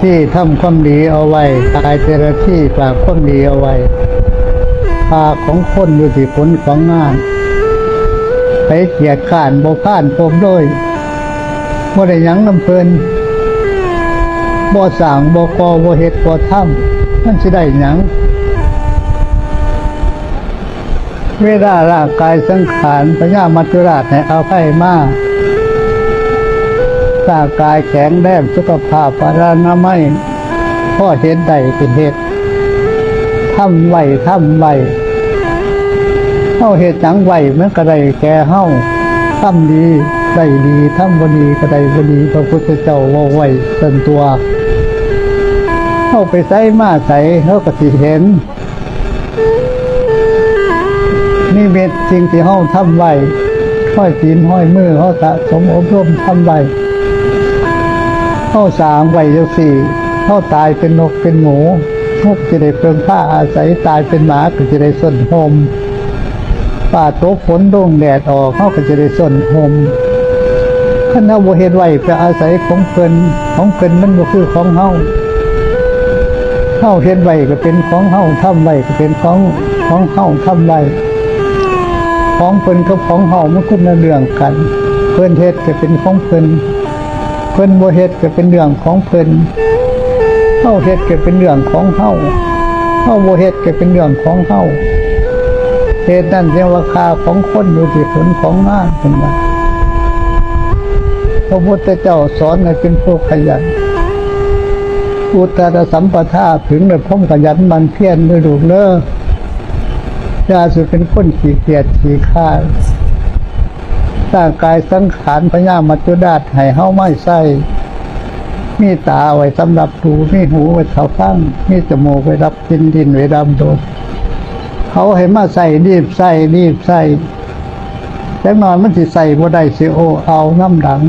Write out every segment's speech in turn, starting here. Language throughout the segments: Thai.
ที่ทำความดีเอาไว้กายเจรที่ฝากความดีเอาไว้ภาของคนอยู่ที่ผลของงาน ไปเกียดข้านโบข้านโปมด้วยบ่ได้ยังนำเพลินบ่สร้างบ่กอบ่เฮ็ดบ่ทำมันสิได้หยังเวลาร่างกายสังขารพญามัจจุราชให้เอาไข่มา ร่างกายแข็งแรงสุขภาพปรานาไม่พ่อเห็นได้เป็นเหตุทำไหวทำไหวเฮาเหตุจังไหวมันก็ไดแก่เฮาทำดีได้ดีทำบดีก็ไดบดีพระพุทธเจ้าว่าไหวส่วนตัวเฮาไปใส่มาใส่เฮาก็สิเห็น นี่เม็ดสิ่งที่เฮาทำไว้ห้อยตีนห้อยมือเฮาสะสมอบรมทำไว้ เฮาสางไว้จังสี่เฮาตายเป็นนกเป็นหมูนกจะได้เพิงผ้าอาศัยตายเป็นหมาก็จะได้ส้นโฮมป่าตกฝนดงแดดออกเฮาก็จะได้ส้นโฮมคันเฮาบ่เฮ็ดไว้ไปอาศัยของเพิ่นของเพิ่นมันบ่คือของเฮาเฮาเฮ็ดไว้ก็เป็นของเฮาทำไว้ก็เป็นของของเฮาทำไว้ของเพิ่นกับของเฮามันคนละเรื่องกัน เพิ่นเฮ็ดก็เป็นของเพิ่น เพิ่นบ่เฮ็ดก็เป็นเรื่องของเพิ่นเฮาเฮ็ดก็เป็นเรื่องของเฮาเฮาบ่เฮ็ดก็เป็นเรื่องของเฮาเหตุนั้นเรียกว่าค่าของคนอยู่ที่ผลของงานเพิ่นว่าพระพุทธเจ้าสอนให้เป็นผู้ขยันอุตตรสัมปทาถึงได้พ้มขยันมันเพียรด้วยลูกเด้อยาสุเป็นคนขี้เกียจขี้ข้า ร่างกายสังขารพญามัจจุราชให้เฮาไม่ใส่มีตาไว้สำหรับดูมีหูไว้เท่าฟังมีจมูกไว้รับกินดินไว้ดำดนเขาให้มาใส่รีบใส่รีบใส่จังนอนมันสิใส่บ่ได้สิโอเอาน้ำดัง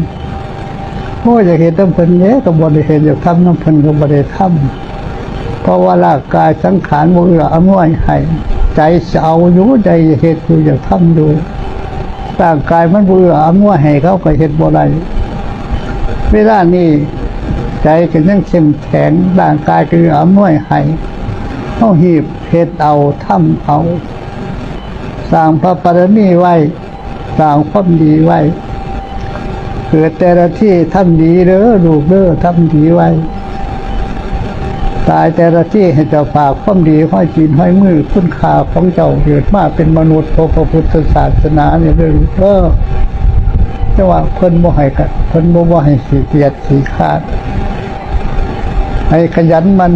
โอ้ยอยากเห็นน้ำเพิ่นเนี้ยก็บ่ได้เห็นอยากทำน้ำเพิ่นก็บ่ได้ทำเพราะว่าร่างกายสังขารบ่เอื้ออำนวยให้ใจเอาอยู่ใจเฮ็ดอยู่อยากทำดู ร่างกายมันบ่เอื้ออำนวให้เขาก็เฮ็ดบ่ได้เวลานี้ใจก็ยังเข้มแข็งร่างกายก็เอื้ออำนวให้เฮาหีบเฮ็ดเอาทำเอาสร้างพระปรมีไว้สร้างความดีไว้เกิดแต่ละที่ทำดีเด้อลูกเด้อทำดีไว้ ตายแต่ละที่ให้เจ้าฝากความดีห้อยจีนห้อยมือคุณค่าของเจ้าเกิดมาเป็นมนุษย์พระพุทธศาสนาเนี่ยเลยเออแต่ว่าเพิ่นบ่ให้กันเพิ่นบ่บ่ให้สีเกียดสีขาด ให้ขยันมัน